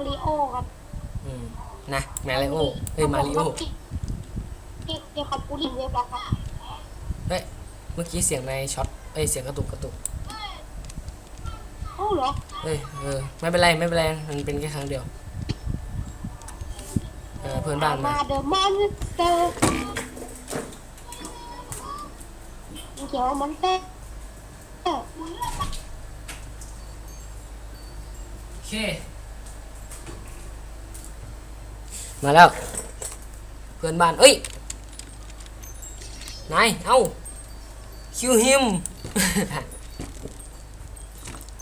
มาริโอครับอืมนะมาริโอเฮ้ยมาริโอที่ที่เขาพูดถึงเว็บแล้วครับเฮ้ยเมื่อกี้เสียงในช็อตเอ้ยเสียงกระตุกกระตุกโอ้เหรอเฮ้ยเออไม่เป็นไรไม่เป็นไรมันเป็นแค่ครั้งเดียวเออเพื่อนบ้านมาเดอะมอนสเตอร์เขียวมอนเตอร์โอเค มาแล้ว เพื่อนบ้าน เอ้ย นาย เอ้า คิวฮิม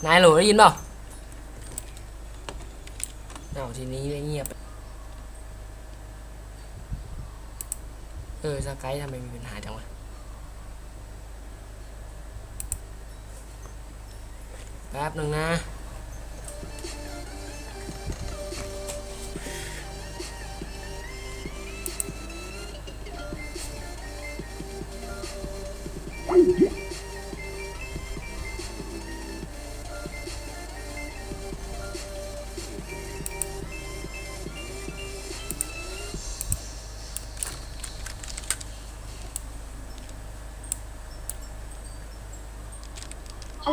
นายโหลได้ยินเปล่าเอาทีนี้เงียบ เออ สกายทำไมมีปัญหาจังวะแป๊บหนึ่งนะ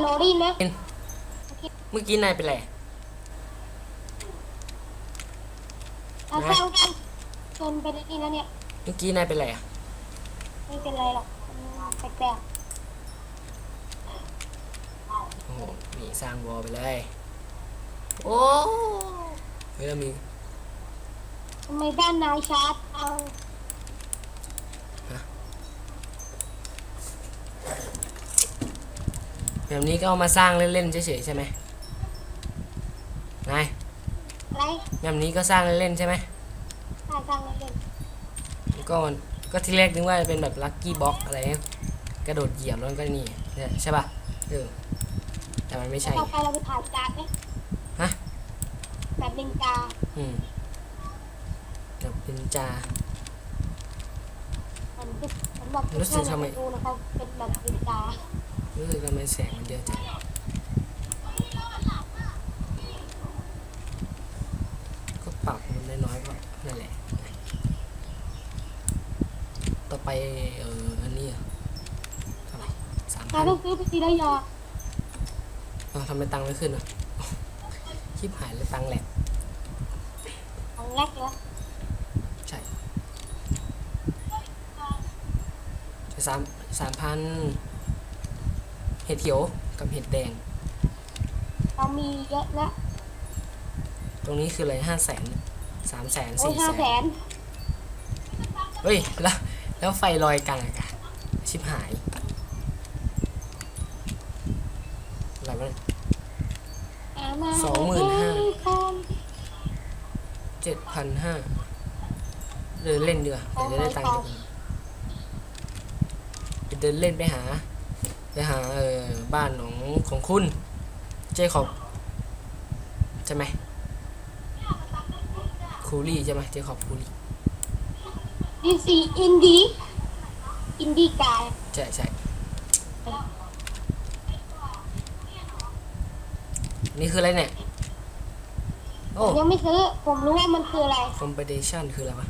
โหลได้ยินไหมเมื่อกี้นายเป็นไรเราสร้างกันจนไปได้นี่แล้วเนี่ย เมื่อกี้นายเป็นไรอะไม่เป็นไรหรอกมันแปลกโอ้โหนี่สร้างวอลไปเลย โอ้เฮ้ยเรามีๆทำไมบ้านนายชาร์จเอา แบบนี้ก็เอามาสร้างเล่นๆเฉยๆใช่ไหมนายอะไรแบบนี้ก็สร้างเล่นๆใช่ไหมสร้างสร้างเล่นก็มันก็ที่แรกนึกว่าจะเป็นแบบลัคกี้บ็อกอะไรเงี้ยกระโดดเหยียบแล้วมันก็นี่เนี่ยใช่ป่ะเออแต่มันไม่ๆใช่ต่อไปเราไปถ่ายการ์ดไหมฮะแบบนินจาอืมแบบเป็นจามันคือสำหรับรู้สึกทำไมดูนะครับเป็นแบบนินจา รู้สึกทำไมแสงมันเยอะจังก็ปรับมันน้อยๆก็นั่นแหละ ต่อไปเอออันนี้อะเท่าไหร่สามพันานต้องซื้อไปทีละอย่าอ้าวทำไมตังค์ไม่ขึ้นอะคลิปหายเลยตังค์แหลกของแรกแล้วใช่สามสามพัน เห็ดเขียวกับเห็ดแดง เรามีเยอะแล้วตรงนี้คืออะไรห้าแสนสามแสนโอ้ยสี่ห้าแสแสนนเฮ้ยแล้วแล้วไฟลอยกลางอากาศชิบหายอะไรวะเนี่ยสองหมื่นห้า เจ็ดพันห้าเดินเล่นดีกว่าเดี๋ยวจะได้ตังค์เยอะกว่านี้ไปเดินเล่นไปหา ไปหาเออบ้านของของคุณ เจคอบใช่ไหมคูลี่ใช่ไหมเจคอบคูลี่ดีซีอินดีอินดีกายใช่ใช่นี่คืออะไรเนี่ย โอ้ยังไม่ซื้อ ผมรู้ว่ามันคืออะไร competition คืออะไรวะ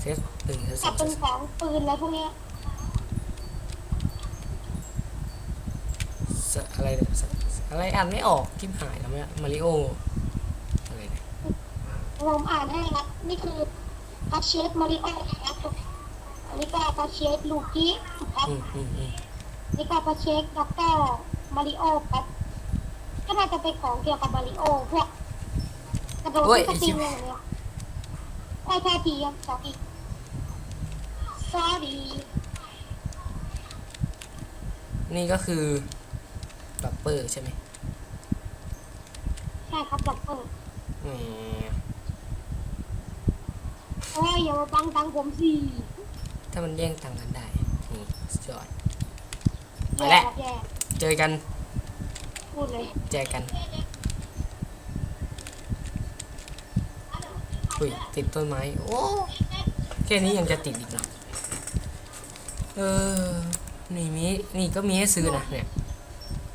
เซตหนึ่งเซตสจัอบงเซเป็นตของปืนอะไรพวกเนี้ย ส อะไรเนี่ยสอะไรอ่านไม่ออกทิมหายแล้วเนี่ยมาริโออะไรเนี่ยผมอ่านให้ครับนี่คือพัชเชสมาริโอครับอันนี้ก็พัชเชสลูกี้ครับอืมอืมอืมนี่ก็พัชเชสด็อกเตอร์มาริโอครับก็น่าจะเป็นของเกี่ยวกับมาริโอพวกกระโดดขึ้นสปริงอะไรอย่างเงี้ยโอ้ยโทษทีครับสอรี่ sorry นี่ก็คือ บัปเปอร์ใช่ไหมใช่ครับด็อกเตอร์อืมโอ้ยอย่ามาบังตังผมสิถ้ามันแย่งตังค์กันได้นี่สุดยอด ไปแย่แล้วครับแย่เจอกันพูดเลยแจกกันอุ้ยติดต้นไม้โอ้แค่นี้ยังจะติดอีกเนาะเออนี่มีนี่ก็มีให้ซื้อนะเนี่ย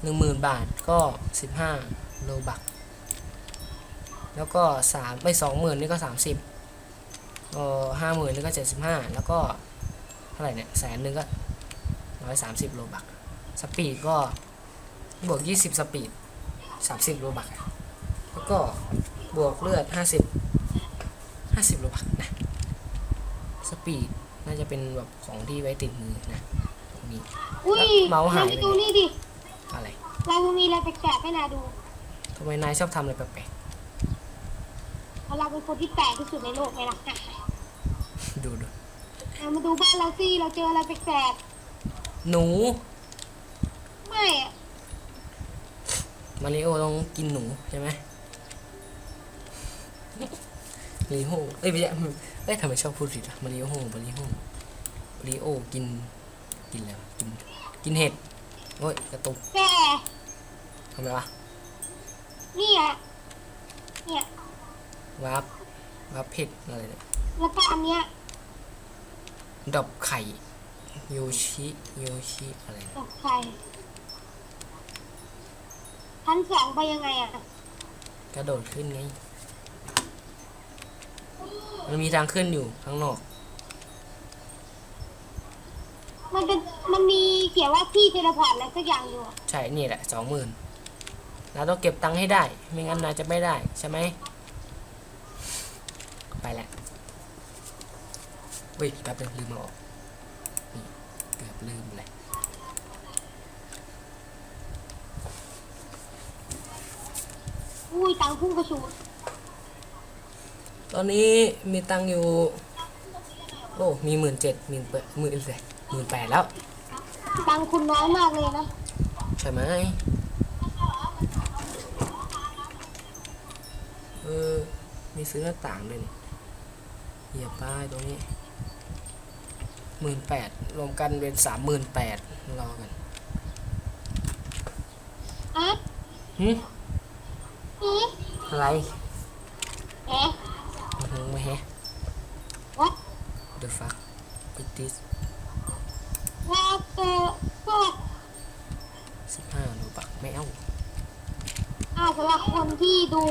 หนึ่งหมื่นบาทก็สิบห้าโลบัก แล้วก็สามไม่สองหมื่นนี่ก็สามสิบเออห้าหมื่นนี่ก็เจ็ดสิบห้าแล้วก็ เท่าไหร่เนี่ยแสนหนึ่งก็ร้อยสามสิบโลบัก สปีดก็ บวกยี่สิบสปีดสามสิบโลบัก แล้วก็บวกเลือดห้าสิบห้าสิบโลบักนะ สปีดน่าจะเป็นแบบของที่ไว้ติดมือนะตรงนี้อุ้ยเมาส์หายนไปไปดูนี่ดิ อะไรเรามีอะไรแปลกๆให้นาดูทำไมนายชอบทำอะไรแปลกเพราะเราเป็นคนที่แปลกที่สุดในโลกไงล่ะๆ ดูดูเอามาดูบ้านเราสิเราเจออะไรแปลกหนู ๆไม่อะมาริโอต้องกินหนูใช่ไหมมาริโอเอ้ยไม่ใช่เอ้ยทำไมชอบพูดผิดอะมาริโอมาริโอมาริโอกิน กินแล้วะกิน กินเห็ด โอ้ยกระตุกแต่ทำไมวะเนี่ยเนี่ยวับวับเผ็ดอะไรเนี่ยแล้วก็อันเนี้ยดอบไข่โยชิโยชิอะไรเนี่ยตกไข่ชั้นสองไปยังไงอะกระโดดขึ้นไงมันมีทางขึ้นอยู่ข้างนอก มันเป็นมันมี เขียนว่าที่เทเลพอร์ตอะไรสักอย่างอยู่อะใช่ นี่แหละสองหมื่นเราต้องเก็บตังค์ให้ได้ ไม่งั้นนายจะไม่ได้ใช่ไหม ไปแล้วเฮ้ยแป๊บนึงลืมมาออกนี่เกือบลืมเลยอุ้ยตังค์พุ่งกระชูดตอนนี้มีตังค์อยู่ โอ้ มีหมื่นเจ็ดหมื่นแปดหมื่นเลยหมื่นแปดแล้ว ตังค์คุณน้อยมากเลยนะใช่ไหมเออ มีซื้อหน้าต่างด้วยนี่เหยียบป้ายตรงนี้หมื่นแปดรวมกันเป็นสามหมื่นแปดรอกันอะหึอืออะไรเอ๊ะ อื้อหือไม่แฮะ what the fuck is this what the fuck สิบห้าโลบักไม่เอาอ่าสำหรับคนที่ดู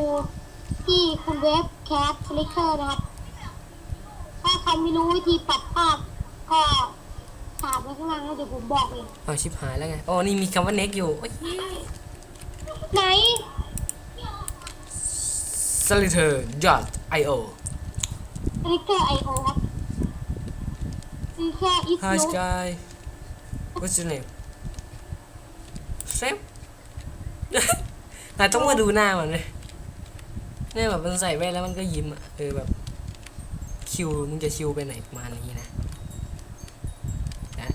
ที่คุณเว็บแคสฟลิกเกอร์นะครับ ถ้าใครไม่รู้วิธีปัดภาพก็ถามไว้ข้างล่างแล้วเดี๋ยวผมบอกเองเอาชิบหายแล้วไงอ๋อนี่มีคำว่า next อยู่โอ้ยไหน s l i t e r io ฟลิกเกอร์ไอโอครับฟลิกเกอร์อิส Hi โน Sky What's your name Sam นายต้องมาดูหน้ามันเลยเนี่ยแบบมันใส่แว่นแล้วมันก็ยิ้มอะเออแบบ คิวมึงจะคิวไปไหนประมาณนี้นะนะ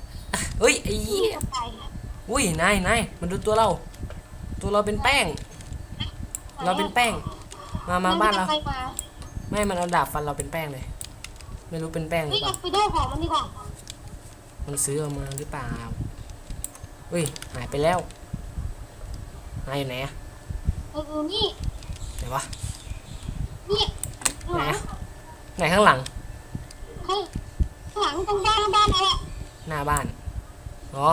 เฮ้ยไอ้เหี้ยไปอุ้ยนายนายมันดูตัวเรา ตัวเราเป็นแป้ง เราเป็นแป้ง มามาบ้านเราไปมาไม่มันเอาดาบฟันเราเป็นแป้งเลย ไม่รู้เป็นแป้งหรืเฮ้อยเปเอาล่าไปได้ของมันดีกว่า มันซื้อเอามาหรือเปล่าเฮ้ยหายไปแล้วนายอยู่ไหนอะเออนี่ไหนวะนี่ไหนอะไหนข้างหลังข้างข้างหลังตรงบ้านบ้านอะไรอะหน้าบ้านอ๋อ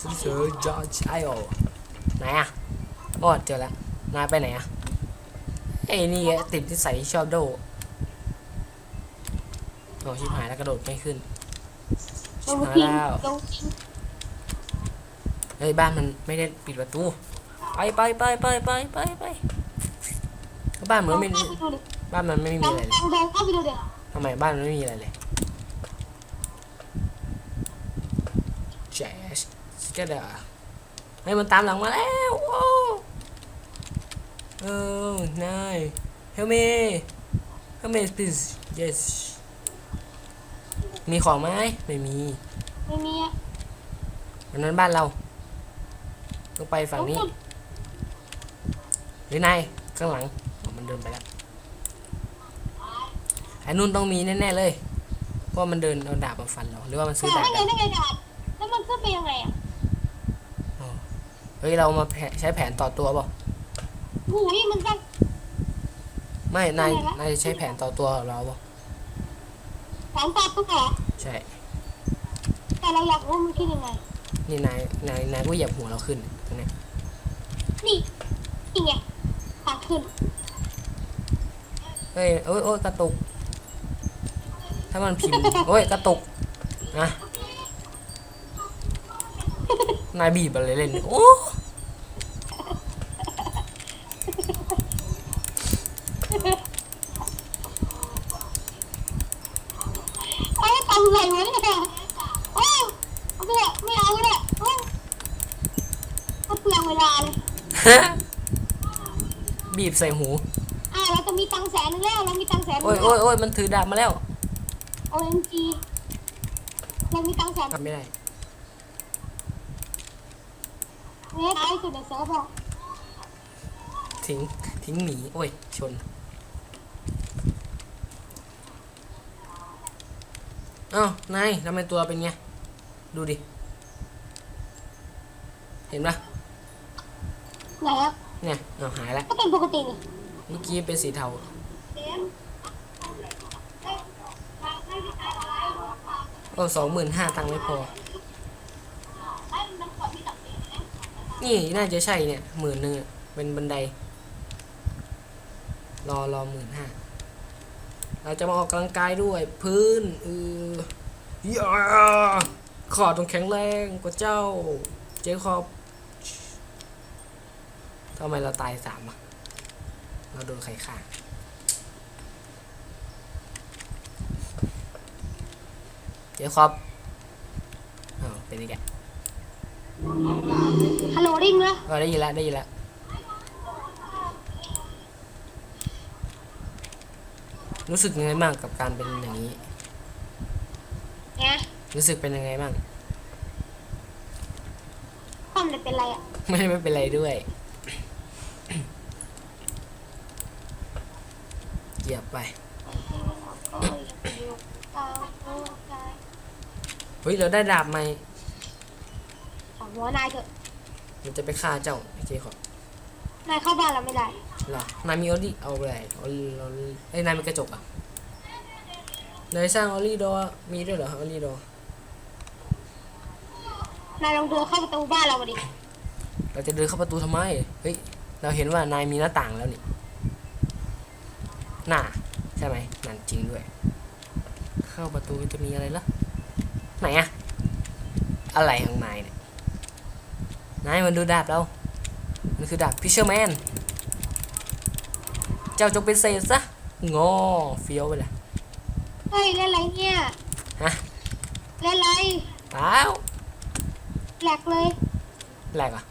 ซื้อเจอจอร์จไอโอไหนอะโอ้เจอแล้วนายไปไหนอะ ไอ้นี่ไงติดที่ใส่ชอบโดโอ้ชิบหายแล้วกระโดดไม่ขึ้นลงมาทิ้งแล้วเฮ้ยบ้านมันไม่ได้ปิดประตู ไปไปไปไปไปไปไปบ้านเหมือนไม่บ้านมันไม่มีอะไรเลยทำไมบ้านมันไม่มีอะไรเลยแจ๊สสเกดาให้ยมันตามหลังมาแล้วโอ้ เออนาย help me help me please yes มีของไหมไม่มี ไม่มีอะวันนั้นบ้านเรา ต้องไปฝั่งนี้หรือนายข้างหลังอ๋อมันเดินไปแล้วไอ้นุ่นต้องมีแน่ๆเลย เพราะว่ามันเดินเอาดาบมาฟันเรา หรือว่ามันซื้อแต่ดาบถ้าไงถ้าไงดาบแล้วมันขึ้นไปยังไงอะเฮ้ย เรามาแผนใช้แผนต่อตัวเปล่า หูยมันจะไม่ นายไม่ละนายจะใช้แผนต่อตัวของเราเปล่าแผนตัดตัวเหรอใช่ แต่เราอยากรู้มันขึ้นยังไง นี่นาย นาย นายก็เหยียบหัวเราขึ้นตรงเนี้ยนี่นี่ไงขาขึ้น เฮ้ยโอ้ยโอ้ยกระตุก ถ้ามันพิมพ์โอ้ยกระตุกนะนายบีบอะไรเล่นเนี่ยโอ้ เอ้ยทำอะไรวะเนี่ยโอ้เอาไปเลยไม่เอาเลยโอ้ก็เปลืองเวลาเลยบีบใส่หู อ่าเราจะมีตังค์แสนนึงแล้วเรามีตังค์แสนนึงโอ้ยแล้วโอ้ยโอ้ยมันถือดาบมาแล้ว OMG เรามีตังค์แสนทำไม่ได้ เน็ตไอสุดในเซิร์ฟอะทิ้ง ทิ้งหนีโอ้ย ชน อ้านายทำไมตัวเป็นไง ดูดิ เห็นปะไหนครับเนี่ยเอาหายแล้ว ก็เป็นปกตินี่เมื่อกี้เป็นสีเทา โอ้สองหมื่นห้าตังค์ไม่พอ นี่น่าจะใช่เนี่ยหมื่นหนึ่งอะเป็นบันได รอรอหมื่นห้า เราจะมาออกกำลังกายด้วย พื้นเออยาขอต้องแข็งแรงกว่าเจ้า เจคอบทำไมเราตายสามอะเราโดนใครฆ่าเจคอบอ้าวเป็นยังไงฮัลโหลดิ้งนะก็ได้ยินแล้วได้ยินแล้ว รู้สึกยังไงบ้างกับการเป็นอย่างนี้ไงรู้สึกเป็นยังไงบ้างความเลยเป็นไรอะไม่ไม่เป็นไรด้วย เหยียบไป เฮ้ย เราได้ดาบใหม่ ของหัวนายเถอะมันจะไปฆ่าเจ้าไอ้เจขอบนายเข้าบ้านเราไม่ได้เหรอนายมีออลลี่เอาไปเลยออลลี่ออลลี่เอ้ยนายมีกระจกอะนายสร้างออลลี่ดอร์มีด้วยเหรอออลลี่ดอร์นายลองดูเข้าประตูบ้านเรามาดิเราจะเดินเข้าประตูทำไมเฮ้ยเราเห็นว่านายมีหน้าต่างแล้วนี่น่าใช่ไหมนั่นจริงด้วย เข้าประตูจะมีอะไรล่ะไหนอะอะไรของนายเนี่ยนายมันดูดาบเรา มันคือดาบพิชเชอร์แมน เจ้าจงเป็นเศษซะงอเฟี้ยวไปเลยเฮ้ยเล่นอะไรเนี่ยฮะเล่นอะไรเปล่าแหลกเลยแหลกอะ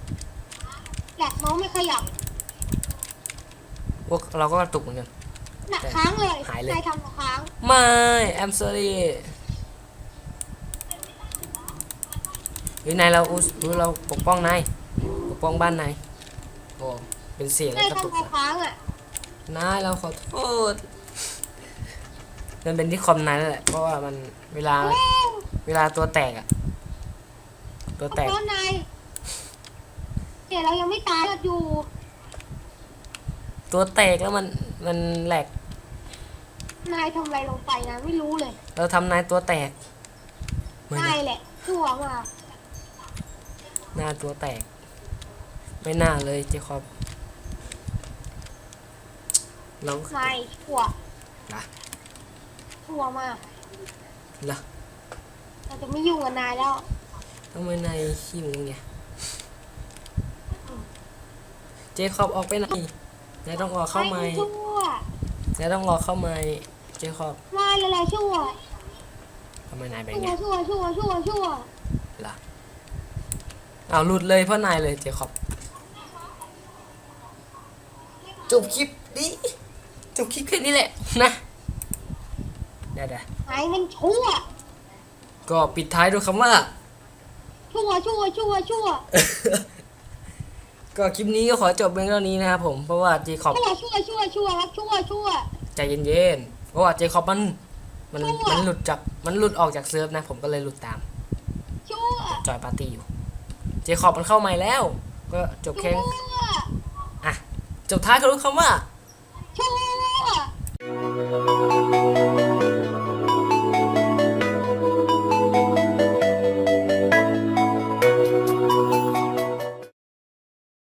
แหลกเมาส์ไม่ขยับพวกเราก็กระตุกเหมือนกัน หนักค้างเลยหายเลยนายทำหนักค้าง ไม่ I'm sorry เฮ้ยนายเราอุสเฮ้ยเราปกป้องนาย ปกป้องบ้านนาย โอ้ เป็นเสียงแล้นาวยกระตุกทำหนักค้างอะ นายเราขอโทษ มันเป็นที่คอมนายนั่นแหละ เพราะว่ามันเวลาโอ้เวลาตัวแตกอะตัวแตกเพราะนายเดี๋ยวเรายังไม่ตายเราอยู่ตัวแตกแล้วมันมันแหลก นายทำอะไรลงไปนะไม่รู้เลยเราทำนายตัวแตกไม่นายนะแหละชั่วมากหน้าตัวแตก ไม่น่าเลยเจคอบ เรานายชั่วล่ะชั่วมากล่ะเราจะไม่ยุ่งกับนายแล้วทำไมนายขี้หมูเนี่ยเจคอบออกไปไหนนายต้องออกเข้ามานยชั่วนายต้องออกเข้ามาเจคอบนายอะไรชั่วทำไมนายเป็นชั่ไงวชั่วชั่วชั่วชั่วล่ะเอาหลุดเลยเพราะนายเลยเจคอบจบคลิปดิ จบคลิปแค่นี้แหละนะเดี๋ยวเดี๋ยวนายมันชั่วก็ปิดท้ายด้วยคำว่า ชั่ว ชั่ว ชั่ว ชั่ว ก็คลิปนี้ก็ขอจบเพียงเท่านี้นะครับผมเพราะว่าเจคอบชั่ว ชั่ว ชั่ว ชั่วครับ ชั่ว ชั่ว ใจเย็นๆเพราะว่าเจคอบมันมันชั่ว มันหลุดจากมันหลุดออกจากเซิร์ฟนะ ผมก็เลยหลุดตามชั่ว จอยปาร์ตี้อยู่ เจคอบมันเข้าใหม่แล้ว ก็จบแค่ชั่ว อะจบท้ายเขารู้คำว่า Thank you.